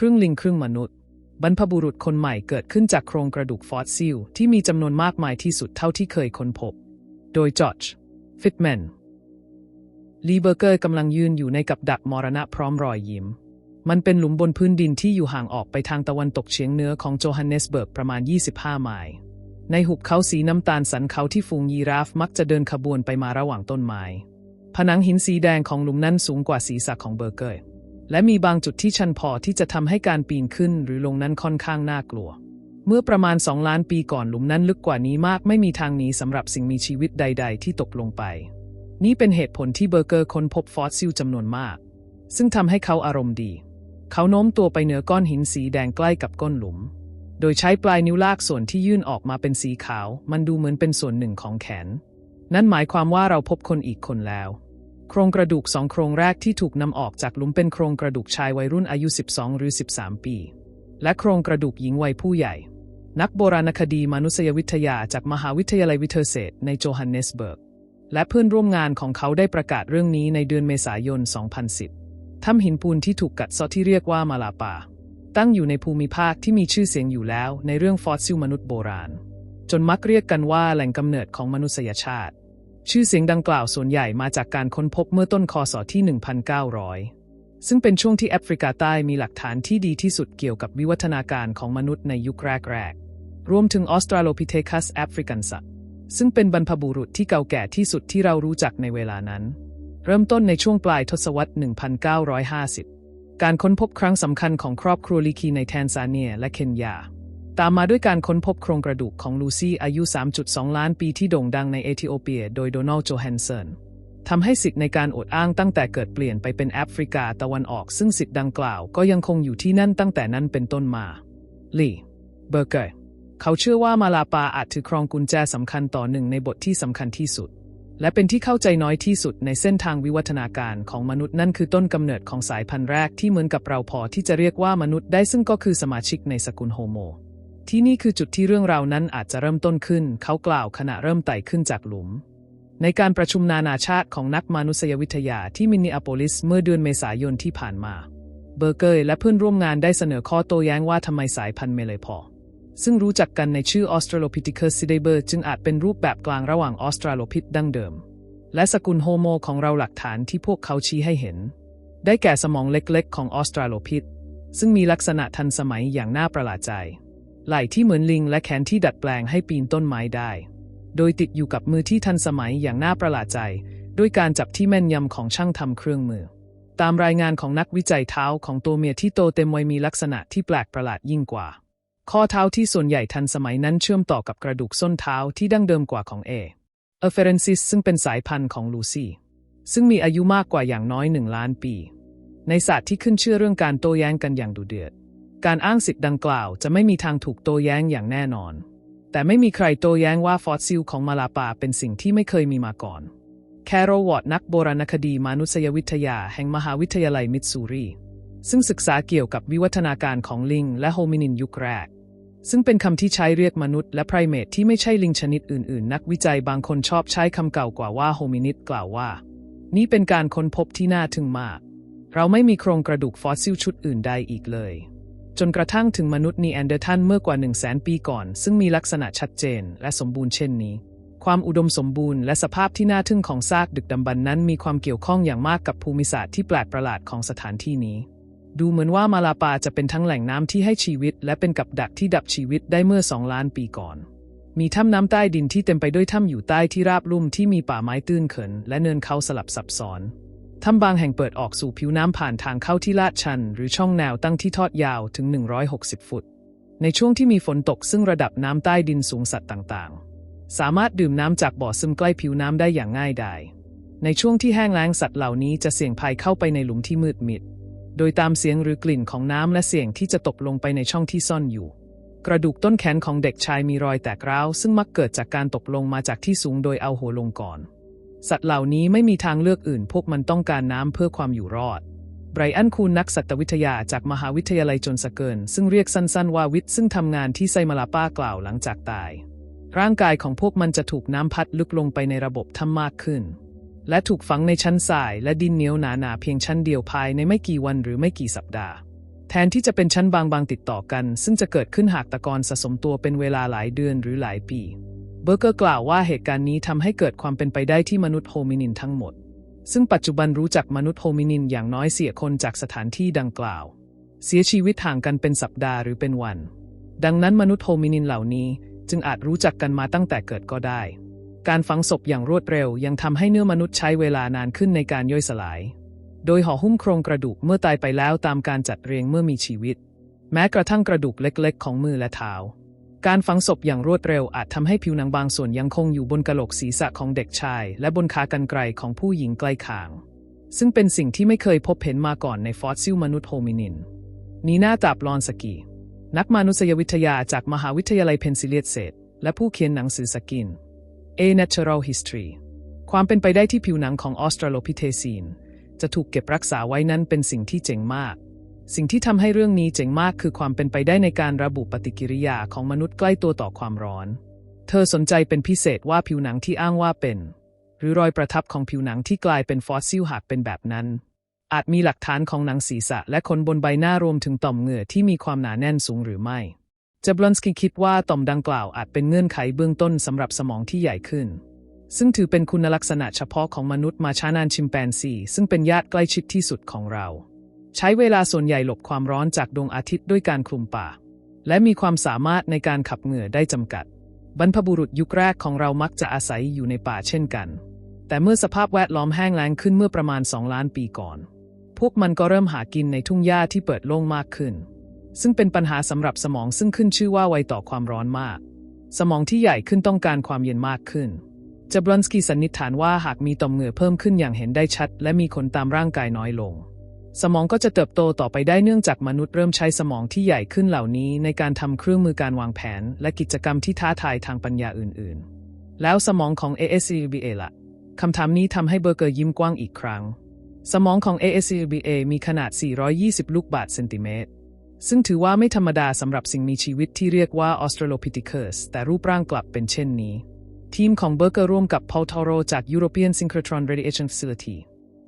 ครึ่งลิงครึ่งมนุษย์ บรรพบุรุษคนใหม่เกิดขึ้นจากโครงกระดูกฟอสซิลที่มีจำนวนมากมายที่สุดเท่าที่เคยค้นพบ โดยจอร์จฟิตแมนลีเบอร์เกอร์กำลังยืนอยู่ในกับดักมรณะพร้อมรอยยิ้ม มันเป็นหลุมบนพื้นดินที่อยู่ห่างออกไปทางตะวันตกเฉียงเหนือของโจฮันเนสเบิร์กประมาณ 25 ไมล์ในหุบเขาสีน้ำตาลสันเขาที่ฝูงยีราฟมักจะเดินขบวนไปมาระหว่างต้นไม้ ผนังหินสีแดงของหลุมนั้นสูงกว่าศีรษะของเบอร์เกอร์ และมีบางจุดที่ชันพอที่จะทำให้การปีนขึ้นหรือลงนั้นค่อนข้างน่ากลัว เมื่อประมาณสองล้านปีก่อนหลุมนั้นลึกกว่านี้มากไม่มีทางหนีสำหรับสิ่งมีชีวิตใด ๆ ที่ตกลงไป นี่เป็นเหตุผลที่เบอร์เกอร์ค้นพบฟอสซิลจำนวนมาก ซึ่งทำให้เขาอารมณ์ดี เขาโน้มตัวไปเหนือก้อนหินสีแดงใกล้กับก้นหลุม โดยใช้ปลายนิ้วลากส่วนที่ยื่นออกมาเป็นสีขาว มันดูเหมือนเป็นส่วนหนึ่งของแขน นั่นหมายความว่าเราพบคนอีกคนแล้ว โครงกระดูกสองโครงแรกที่ถูกนำออกจากหลุมเป็นโครงกระดูกชายวัยรุ่นอายุ 12 หรือ 13 ปี และโครงกระดูกหญิงวัยผู้ใหญ่ นักโบราณคดีมนุษยวิทยาจากมหาวิทยาลัยวิเทอร์เซตในโจฮันเนสเบิร์ก และเพื่อนร่วมงานของเขาได้ประกาศเรื่องนี้ในเดือนเมษายน 2010 ถ้ำหินปูนที่ถูกกัดเซาะที่เรียกว่ามาลาปา ตั้งอยู่ในภูมิภาคที่มีชื่อเสียงอยู่แล้วในเรื่องฟอสซิลมนุษย์โบราณ จนมักเรียกกันว่าแหล่งกำเนิดของมนุษยชาติ ชื่อเสียงดังกล่าวส่วนใหญ่มาจากการค้นพบเมื่อต้นคศที่ 1900 ซึ่งเป็นช่วงที่แอฟริกาใต้มีหลักฐานที่ดีที่สุดเกี่ยวกับวิวัฒนาการของมนุษย์ในยุคแรกๆ รวมถึงออสตราโลพิเทคัสแอฟริกันสซึ่งเป็นบรรพบุรุษที่เก่าแก่ที่สุดที่เรารู้จักในเวลานั้น เริ่มต้นในช่วงปลายทศวรรษ 1950 การค้นพบครั้งสำคัญของครอบครัวลิคีในแทนซาเนียและเคนยา ตามมาด้วยการค้นพบโครงกระดูกของลูซี่อายุ 3.2 ล้านปีที่โด่งดังในเอธิโอเปีย โดยโดนัลด์โจแฮนเซนทำให้สิทธิ์ในการอดอ้างตั้งแต่เกิดเปลี่ยนไปเป็นแอฟริกาตะวันออก ซึ่งสิทธิ์ดังกล่าวก็ยังคงอยู่ที่นั่นตั้งแต่นั้นเป็นต้นมาลีเบอร์เกอร์เขาเชื่อว่ามาลาปาอาจถือครองกุญแจสำคัญต่อหนึ่งในบทที่สำคัญที่สุด และเป็นที่เข้าใจน้อยที่สุดในเส้นทางวิวัฒนาการของมนุษย์นั่นคือต้นกำเนิดของสายพันธุ์แรกที่เหมือนกับเราพอที่จะเรียกว่ามนุษย์ได้ซึ่งก็คือสมาชิกในสกุลโฮโม ที่นี่คือจุดที่เรื่องราวนั้นอาจจะเริ่มต้นขึ้น เขากล่าวขณะเริ่มไต่ขึ้นจากหลุม ในการประชุมนานาชาติของนักมนุษยวิทยาที่มินนิอาโปลิสเมื่อเดือนเมษายนที่ผ่านมา เบอร์เกอร์และเพื่อนร่วมงานได้เสนอข้อโต้แย้งว่าทำไมสายพันธุ์เมเลยพอซึ่งรู้จักกันในชื่อ Australopithecus sedaber จึงอาจเป็นรูปแบบกลางระหว่างออสตราโลพิธดั้งเดิม และสกุลโฮโมของเราหลักฐานที่พวกเขาชี้ให้เห็น ได้แก่สมองเล็กๆ ของออสตราโลพิธซึ่งมีลักษณะทันสมัยอย่างน่าประหลาดใจ ไหล่ที่เหมือนลิงและแขนที่ดัดแปลงให้ปีนต้นไม้ได้ โดยติดอยู่กับมือที่ทันสมัยอย่างน่าประหลาดใจ ด้วยการจับที่แม่นยำของช่างทำเครื่องมือ ตามรายงานของนักวิจัยเท้าของตัวเมียที่โตเต็มวัยมีลักษณะที่แปลกประหลาดยิ่งกว่า ข้อเท้าที่ส่วนใหญ่ทันสมัยนั้นเชื่อมต่อกับกระดูกส้นเท้าที่ดั้งเดิมกว่าของเอเอเฟรนซิสซึ่งเป็นสายพันธุ์ของลูซี่ซึ่งมีอายุมากกว่าอย่างน้อยหนึ่งล้านปี ในศาสตร์ที่ขึ้นเชื่อเรื่องการโต้แย้งกันอย่างดุเดือด การอ้างสิทธิ์ดังกล่าวจะไม่มีทางถูกโต้แย้งอย่างแน่นอน แต่ไม่มีใครโต้แย้งว่าฟอสซิลของมาลาปาเป็นสิ่งที่ไม่เคยมีมาก่อน แคโรวอตนักโบราณคดีมนุษยวิทยาแห่งมหาวิทยาลัยมิสซูรี ซึ่งศึกษาเกี่ยวกับวิวัฒนาการของลิงและโฮมินินยุคแรก ซึ่งเป็นคำที่ใช้เรียกมนุษย์และไพรเมทที่ไม่ใช่ลิงชนิดอื่น ๆ นักวิจัยบางคนชอบใช้คำเก่ากว่าว่าโฮมินิดกล่าวว่า นี่เป็นการค้นพบที่น่าทึ่งมาก เราไม่มีโครงกระดูกฟอสซิลชุดอื่นใดอีกเลย จนกระทั่งถึงมนุษย์นีแอนเดอร์ทันเมื่อกว่า 1 0 0 0 0แสนปีก่อน ซึ่งมีลักษณะชัดเจนและสมบูรณ์เช่นนี้ ความอุดมสมบูรณ์และสภาพที่น่าทึ่งของซากดึกดำบรรพ์นั้นมีความเกี่ยวข้องอย่างมากกับภูมิศาสตร์ที่แปลกประหลาดของสถานที่นี้ ดูเหมือนว่ามาลาปาจะเป็นทั้งแหล่งน้ำที่ให้ชีวิต และเป็นกับดักที่ดับชีวิตได้เมื่อสองล้านปีก่อน มีถ้ำน้ำใต้ดินที่เต็มไปด้วยถ้ำอยู่ใต้ที่ราบลุ่มที่มีป่าไม้ตื้นเขิน และเนินเขาสลับซับซ้อน ถ้ำบางแห่งเปิดออกสู่ผิวน้ำผ่านทางเข้าที่ลาดชัน หรือช่องแนวตั้งที่ทอดยาวถึง 160 ฟุต ในช่วงที่มีฝนตกซึ่งระดับน้ำใต้ดินสูงสัตว์ต่างๆ สามารถดื่มน้ำจากบ่อซึมใกล้ผิวน้ำได้อย่างง่ายดายในช่วงที่แห้งแล้งสัตว์เหล่านี้จะเสี่ยงภัยเข้าไปในหลุมที่มืดมิด โดยตามเสียงหรือกลิ่นของน้ำและเสียงที่จะตกลงไปในช่องที่ซ่อนอยู่ กระดูกต้นแขนของเด็กชายมีรอยแตกร้าวซึ่งมักเกิดจากการตกลงมาจากที่สูงโดยเอาหัวลงก่อน สัตว์เหล่านี้ไม่มีทางเลือกอื่น พวกมันต้องการน้ำเพื่อความอยู่รอดไบรอันคูนนักสัตววิทยาจากมหาวิทยาลัยจนสเกิน ซึ่งเรียกสั้นๆว่าวิทย์ซึ่งทำงานที่ไซมาลาป้ากล่าวหลังจากตาย ร่างกายของพวกมันจะถูกน้ำพัดลึกลงไปในระบบถ้ำมากขึ้น และถูกฝังในชั้นทรายและดินเหนียวหนาๆเพียงชั้นเดียวภายในไม่กี่วันหรือไม่กี่สัปดาห์ แทนที่จะเป็นชั้นบางๆติดต่อกัน ซึ่งจะเกิดขึ้นหากตะกอนสะสมตัวเป็นเวลาหลายเดือนหรือหลายปี เบอร์เกอร์กล่าวว่าเหตุการณ์นี้ทำให้เกิดความเป็นไปได้ที่มนุษย์โฮมินินทั้งหมด ซึ่งปัจจุบันรู้จักมนุษย์โฮมินินอย่างน้อยเสียคนจากสถานที่ดังกล่าว เสียชีวิตห่างกันเป็นสัปดาห์หรือเป็นวัน ดังนั้นมนุษย์โฮมินินเหล่านี้จึงอาจรู้จักกันมาตั้งแต่เกิดก็ได้ การฝังศพอย่างรวดเร็วยังทำให้เนื้อมนุษย์ใช้เวลานานขึ้นในการย่อยสลาย โดยห่อหุ้มโครงกระดูกเมื่อตายไปแล้วตามการจัดเรียงเมื่อมีชีวิต แม้กระทั่งกระดูกเล็กๆ ของมือและเท้า การฝังศพอย่างรวดเร็วอาจทำให้ผิวหนังบางส่วนยังคงอยู่บนกะโหลกศีรษะของเด็กชาย และบนขากรรไกรของผู้หญิงใกล้คาง ซึ่งเป็นสิ่งที่ไม่เคยพบเห็นมาก่อนในฟอสซิลมนุษย์โฮมินินนีน่าตาบลอนสกี นักมนุษยวิทยาจากมหาวิทยาลัยเพนซิลเลียเซตและผู้เขียนหนังสือสกิน A Natural History ความเป็นไปได้ที่ผิวหนังของออสตราโลพิเทซีนจะถูกเก็บรักษาไว้นั้นเป็นสิ่งที่เจ๋งมาก สิ่งที่ทำให้เรื่องนี้เจ๋งมากคือความเป็นไปได้ในการระบุปฏิกิริยาของมนุษย์ใกล้ตัวต่อความร้อน เธอสนใจเป็นพิเศษว่าผิวหนังที่อ้างว่าเป็น หรือรอยประทับของผิวหนังที่กลายเป็นฟอสซิลหากเป็นแบบนั้น อาจมีหลักฐานของหนังศีรษะและขนบนใบหน้ารวมถึงต่อมเหงื่อที่มีความหนาแน่นสูงหรือไม่เจบลอนสกี้คิดว่าต่อมดังกล่าวอาจเป็นเงื่อนไขเบื้องต้นสำหรับสมองที่ใหญ่ขึ้น ซึ่งถือเป็นคุณลักษณะเฉพาะของมนุษย์มาช้านานชิมแปนซี ซึ่งเป็นญาติใกล้ชิดที่สุดของเรา ใช้เวลาส่วนใหญ่หลบความร้อนจากดวงอาทิตย์ด้วยการคลุมป่า และมีความสามารถในการขับเหงื่อได้จำกัด บรรพบุรุษยุคแรกของเรามักจะอาศัยอยู่ในป่าเช่นกัน แต่เมื่อสภาพแวดล้อมแห้งแล้งขึ้นเมื่อประมาณ 2 ล้านปีก่อน พวกมันก็เริ่มหากินในทุ่งหญ้าที่เปิดโล่งมากขึ้น ซึ่งเป็นปัญหาสำหรับสมองซึ่งขึ้นชื่อว่าไวต่อความร้อนมาก สมองที่ใหญ่ขึ้นต้องการความเย็นมากขึ้นจาบรอนสกีสันนิษฐานว่าหากมีต่อมเหงื่อเพิ่มขึ้นอย่างเห็นได้ชัด และมีขนตามร่างกายน้อยลง สมองก็จะเติบโตต่อไปได้เนื่องจากมนุษย์เริ่มใช้สมองที่ใหญ่ขึ้นเหล่านี้ในการทำเครื่องมือการวางแผน และกิจกรรมที่ท้าทายทางปัญญาอื่นๆ แล้วสมองของ ASCBA ล่ะคำถามนี้ทำให้เบอร์เกอร์ยิ้มกว้างอีกครั้ง สมองของ ASCBA มีขนาด 420 ลูกบาศก์เซนติเมตร ซึ่งถือว่าไม่ธรรมดาสำหรับสิ่งมีชีวิตที่เรียกว่า Australopithecus แต่รูปร่างกลับเป็นเช่นนี้ ทีมของเบอร์เกอร์ร่วมกับ Paul Toro จาก European Synchrotron Radiation Facility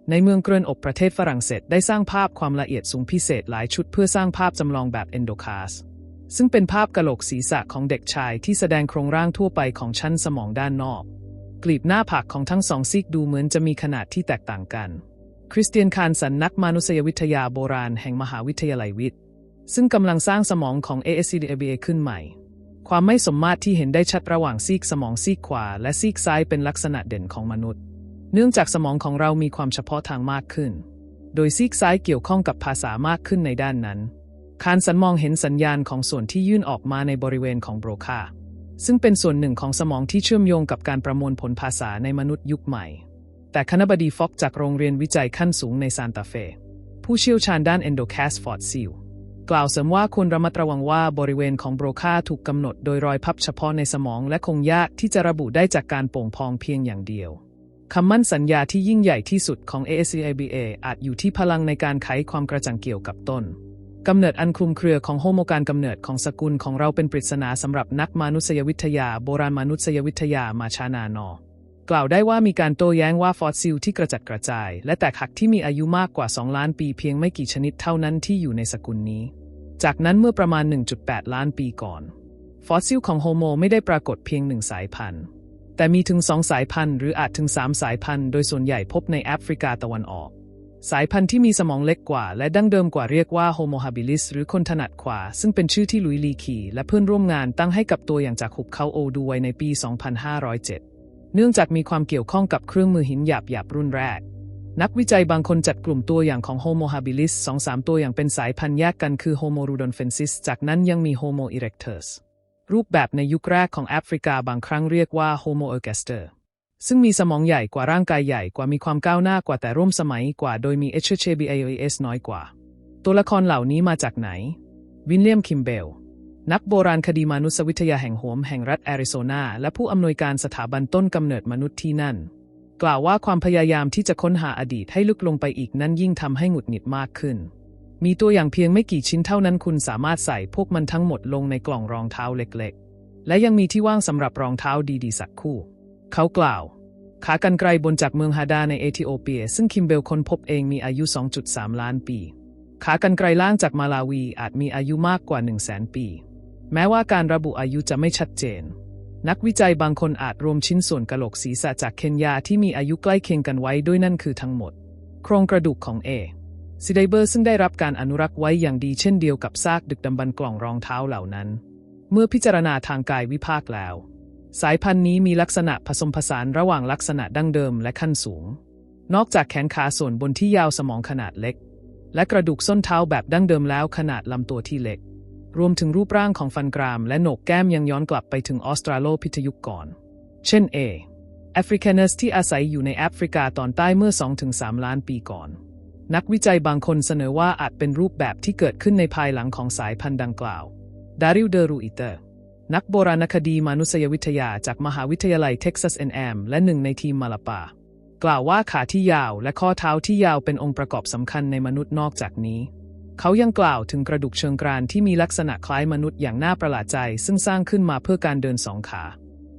ในเมืองเกรนอบประเทศฝรั่งเศสได้สร้างภาพความละเอียดสูงพิเศษหลายชุดเพื่อสร้างภาพจำลองแบบ Endocast ซึ่งเป็นภาพกะโหลกศีรษะของเด็กชายที่แสดงโครงร่างทั่วไปของชั้นสมองด้านนอก กลีบหน้าผากของทั้งสองซีกดูเหมือนจะมีขนาดที่แตกต่างกัน คริสเตียนคานสันนักมนุษยวิทยาโบราณแห่งมหาวิทยาลัยวิทย์ ซึ่งกำลังสร้างสมองของ ASCDBA ขึ้นใหม่ ความไม่สมมาตรที่เห็นได้ชัดระหว่างซีกสมองซีกขวา และซีกซ้ายเป็นลักษณะเด่นของมนุษย์ เนื่องจากสมองของเรามีความเฉพาะทางมากขึ้น โดยซีกซ้ายเกี่ยวข้องกับภาษามากขึ้นในด้านนั้น คานสันมองเห็นสัญญาณของส่วนที่ยื่นออกมาในบริเวณของโบรคา ซึ่งเป็นส่วนหนึ่งของสมองที่เชื่อมโยงกับการประมวลผลภาษาในมนุษย์ยุคใหม่ แต่คณบดีฟอกจากโรงเรียนวิจัยขั้นสูงในซานตาเฟ ผู้เชี่ยวชาญด้าน endocast f o r t s e a l กล่าวเสริมว่าควรระมัดระวังว่าบริเวณของโบรคาถูกกำหนดโดยรอยพับเฉพาะในสมองและคงยากที่จะระบุได้จากการโป่งพองเพียงอย่างเดียว คำมั่นสัญญาที่ยิ่งใหญ่ที่สุดของ ASCIBA อาจอยู่ที่พลังในการไขความกระจ่างเกี่ยวกับต้นกำเนิดอันคลุมเครือของโฮโมการกำเนิดของสกุลของเราเป็นปริศนาสำหรับนักมนุษยวิทยา โบราณมนุษยวิทยามาชานานอ กล่าวได้ว่ามีการโต้แย้งว่าฟอสซิลที่กระจัดกระจาย และแตกหักที่มีอายุมากกว่า 2 ล้านปีเพียงไม่กี่ชนิดเท่านั้นที่อยู่ในสกุลนี้ จากนั้นเมื่อประมาณ 1.8 ล้านปีก่อน ฟอสซิลของโฮโมไม่ได้ปรากฏเพียงหนึ่งสายพันธุ์ แต่มีถึงสองสายพันธุ์หรืออาจถึงสามสายพันธุ์โดยส่วนใหญ่พบในแอฟริกาตะวันออก สายพันธุ์ที่มีสมองเล็กกว่า และดั้งเดิมกว่าเรียกว่า Homo habilis หรือคนถนัดขวา ซึ่งเป็นชื่อที่ลุยลีคีและเพื่อนร่วมงานตั้งให้กับตัวอย่างจากหุบเขาโอดูไวในปี 2507 เนื่องจากมีความเกี่ยวข้องกับเครื่องมือหินหยาบหยาบรุ่นแรกนักวิจัยบางคนจัดกลุ่มตัวอย่างของ Homo habilis สองสามตัวอย่างเป็นสายพันธุ์แยกกันคือ Homo rudolfensis จากนั้นยังมี Homo erectus รู รูปแบบในยุคแรกของแอฟริกาบางครั้งเรียกว่า Homo ergaster ซึ่งมีสมองใหญ่กว่าร่างกายใหญ่กว่ามีความก้าวหน้ากว่าแต่ร่วมสมัยกว่าโดยมี HHABAOS น้อยกว่า ตัวละครเหล่านี้มาจากไหน วินเลียมคิมเบล นักโบราณคดีมนุษยวิทยาแห่งโหมแห่งรัฐแอริโซนา และผู้อำนวยการสถาบันต้นกำเนิดมนุษย์ที่นั่น กล่าวว่าความพยายามที่จะค้นหาอดีตให้ลึกลงไปอีกนั้นยิ่งทำให้หงุดหงิดมากขึ้น มีตัวอย่างเพียงไม่กี่ชิ้นเท่านั้นคุณสามารถใส่พวกมันทั้งหมดลงในกล่องรองเท้าเล็กๆ และยังมีที่ว่างสำหรับรองเท้าดีๆสักคู่ เขากล่าว ขากรรไกรบนจากเมืองฮาดาในเอธิโอเปีย ซึ่งคิมเบลค้นพบเองมีอายุ 2.3 ล้านปี ขากรรไกรล่างจากมาลาวีอาจมีอายุมากกว่า 1 0 0 0 0แปี แม้ว่าการระบุอายุจะไม่ชัดเจน นักวิจัยบางคนอาจรวมชิ้นส่วนกะโหลกศีรษะจากเคนยาที่มีอายุใกล้เคียงกันไว้ด้วยนั่นคือทั้งหมด โครงกระดูกของเอ ซิไดเบอร์ซึ่งได้รับการอนุรักษ์ไว้อย่างดีเช่นเดียวกับซากดึกดำบรรพ์กล่องรองเท้าเหล่านั้น เมื่อพิจารณาทางกายวิภาคแล้ว สายพันธุ์นี้มีลักษณะผสมผสานระหว่างลักษณะดั้งเดิมและขั้นสูง นอกจากแขนขาส่วนบนที่ยาวสมองขนาดเล็ก และกระดูกส้นเท้าแบบดั้งเดิมแล้วขนาดลำตัวที่เล็ก รวมถึงรูปร่างของฟันกราม และโหนกแก้มยังย้อนกลับไปถึงออสตราโลพิทยุคก่อน เช่นเอแอฟริกานัสที่อาศัยอยู่ในแอฟริกาตอนใต้เมื่อ 2-3 ล้านปีก่อน นักวิจัยบางคนเสนอว่าอาจเป็นรูปแบบที่เกิดขึ้นในภายหลังของสายพันธุ์ดังกล่าว ดาริลเดอรูอิเตอร์ นักโบราณคดีมนุษยวิทยาจากมหาวิทยาลัยเท็กซัส A&M และหนึ่งในทีมมาลาปา กล่าวว่าขาที่ยาวและข้อเท้าที่ยาวเป็นองค์ประกอบสำคัญในมนุษย์นอกจากนี้ เขายังกล่าวถึงกระดูกเชิงกรานที่มีลักษณะคล้ายมนุษย์อย่างน่าประหลาดใจ ซึ่งสร้างขึ้นมาเพื่อการเดินสองขา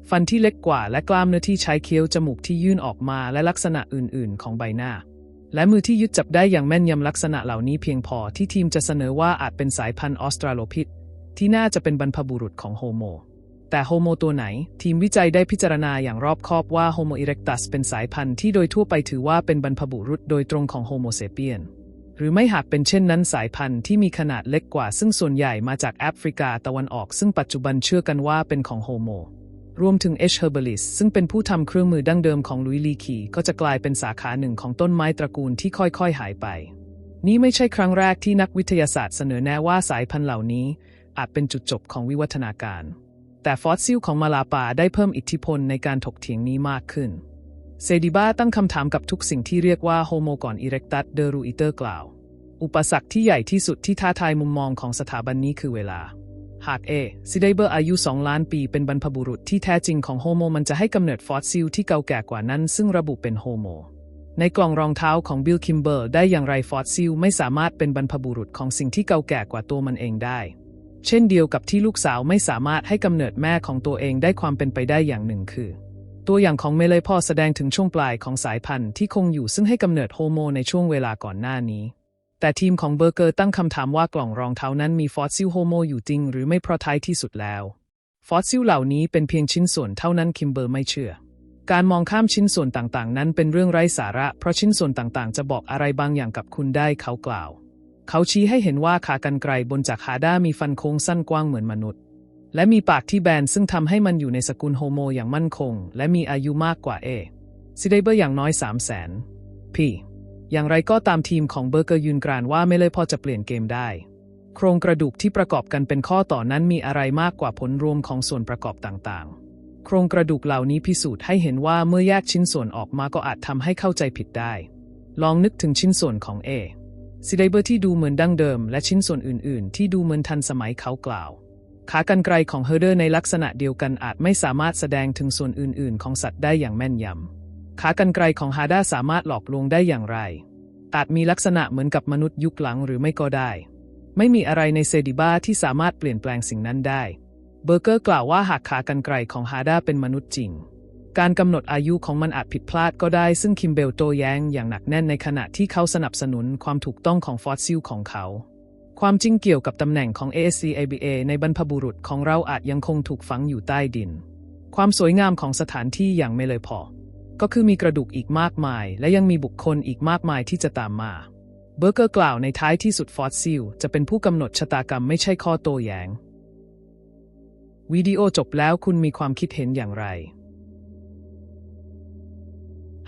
ฟันที่เล็กกว่าและกล้ามเนื้อที่ใช้เคี้ยวจมูกที่ยื่นออกมาและลักษณะอื่น ๆ ของใบหน้า และมือที่ยึดจับได้อย่างแม่นยำลักษณะเหล่านี้เพียงพอที่ทีมจะเสนอว่าอาจเป็นสายพันธุ์ออสตราโลพิธที่น่าจะเป็นบรรพบุรุษของโฮโม แต่โฮโมตัวไหน ทีมวิจัยได้พิจารณาอย่างรอบคอบว่าโฮโมอิเร็กตัสเป็นสายพันธุ์ที่โดยทั่วไปถือว่าเป็นบรรพบุรุษโดยตรงของโฮโมเซเปียน หรือไม่หากเป็นเช่นนั้นสายพันธุ์ที่มีขนาดเล็กกว่า ซึ่งส่วนใหญ่มาจากแอฟริกาตะวันออก ซึ่งปัจจุบันเชื่อกันว่าเป็นของโฮโม รวมถึงเอชเฮอร์เบลิสซึ่งเป็นผู้ทำเครื่องมือดั้งเดิมของลุยลีคีก็จะกลายเป็นสาขาหนึ่งของต้นไม้ตระกูลที่ค่อยๆ หายไป นี่ไม่ใช่ครั้งแรกที่นักวิทยาศาสตร์เสนอแนะว่าสายพันธุ์เหล่านี้ อาจเป็นจุดจบของวิวัฒนาการ แต่ฟอสซิลของมาลาปาได้เพิ่มอิทธิพลในการถกเถียงนี้มากขึ้น เซดิบ้าตั้งคำถามกับทุกสิ่งที่เรียกว่าโฮโมกอนอิเร็กตัสเดอรูอิเตอร์กล่าว อุปสรรคที่ใหญ่ที่สุดที่ท้าทายมุมมองของสถาบันนี้คือเวลา หากเอซิไดเบอร์อายุ 2 ล้านปีเป็นบรรพบุรุษที่แท้จริงของโฮโมมันจะให้กำเนิดฟอสซิลที่เก่าแก่กว่านั้น ซึ่งระบุเป็นโฮโม ในกล่องรองเท้าของบิลคิมเบอร์ได้อย่างไรฟอสซิลไม่สามารถเป็นบรรพบุรุษของสิ่งที่เก่าแก่กว่าตัวมันเองได้ เช่นเดียวกับที่ลูกสาวไม่สามารถให้กำเนิดแม่ของตัวเองได้ความเป็นไปได้อย่างหนึ่งคือ ตัวอย่างของเมเลพ่อแสดงถึงช่วงปลายของสายพันธุ์ที่คงอยู่ซึ่งให้กำเนิดโฮโมในช่วงเวลาก่อนหน้านี้ แต่ทีมของเบอร์เกอร์ตั้งคำถามว่ากล่องรองเท้านั้นมีฟอสซิลโฮโมอยู่จริงหรือไม่เพราะท้ายที่สุดแล้ว ฟอสซิลเหล่านี้เป็นเพียงชิ้นส่วนเท่านั้นคิมเบอร์ไม่เชื่อ การมองข้ามชิ้นส่วนต่างๆ นั้นเป็นเรื่องไร้สาระ เพราะชิ้นส่วนต่างๆ จะบอกอะไรบางอย่างกับคุณได้เขากล่าว เขาชี้ให้เห็นว่าขากรรไกรบนจากฮาด้ามีฟันโค้งสั้นกว้างเหมือนมนุษย์ และมีปากที่แบนซึ่งทำให้มันอยู่ในสกุลโฮโมอย่างมั่นคง และมีอายุมากกว่าเอซิไดเบอร์อย่างน้อย3 0 0 0 0 0พี่ อย่างไรก็ตามทีมของเบอร์เกอร์ยืนกรานว่าไม่เลยพอจะเปลี่ยนเกมได้ โครงกระดูกที่ประกอบกันเป็นข้อต่อนั้นมีอะไรมากกว่าผลรวมของส่วนประกอบต่างๆ โครงกระดูกเหล่านี้พิสูจน์ให้เห็นว่าเมื่อแยกชิ้นส่วนออกมาก็อาจทำให้เข้าใจผิดได้ ลองนึกถึงชิ้นส่วนของ A ซิไดเบอร์ที่ดูเหมือนดั้งเดิม และชิ้นส่วนอื่น ๆ ที่ดูเหมือนทันสมัยเขากล่าว ขากรรไกรของเฮอร์เดอร์ในลักษณะเดียวกันอาจไม่สามารถแสดงถึงส่วนอื่น ๆ ของสัตว์ได้อย่างแม่นยำ ขากรรไกรของฮาด้าสามารถหลอกลวงได้อย่างไร อาจมีลักษณะเหมือนกับมนุษย์ยุคหลังหรือไม่ก็ได้ ไม่มีอะไรในเซดิบ้าที่สามารถเปลี่ยนแปลงสิ่งนั้นได้ เบอร์เกอร์กล่าวว่าหากขากรรไกรของฮาด้าเป็นมนุษย์จริง การกำหนดอายุของมันอาจผิดพลาดก็ได้ ซึ่งคิมเบลโตแย้งอย่างหนักแน่นในขณะที่เขาสนับสนุนความถูกต้องของฟอสซิลของเขาความจริงเกี่ยวกับตำแหน่งของ ASCABA ในบรรพบุรุษของเราอาจยังคงถูกฝังอยู่ใต้ดิน ความสวยงามของสถานที่อย่างไม่เลยพอ ก็คือมีกระดูกอีกมากมาย และยังมีบุคคลอีกมากมายที่จะตามมาเบอร์เกอร์กล่าวในท้ายที่สุดฟอสซิลจะเป็นผู้กำหนดชะตากรรมไม่ใช่ข้อโต้แย้งวิดีโอจบแล้วคุณมีความคิดเห็นอย่างไร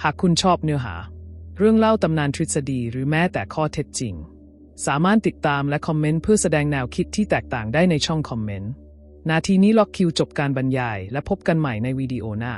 หากคุณชอบเนื้อหา เรื่องเล่าตำนานทฤษฎีหรือแม้แต่ข้อเท็จจริง สามารถติดตามและคอมเมนต์เพื่อแสดงแนวคิดที่แตกต่างได้ในช่องคอมเมนต์ นาทีนี้ล็อกคิวจบการบรรยาย และพบกันใหม่ในวิดีโอหน้า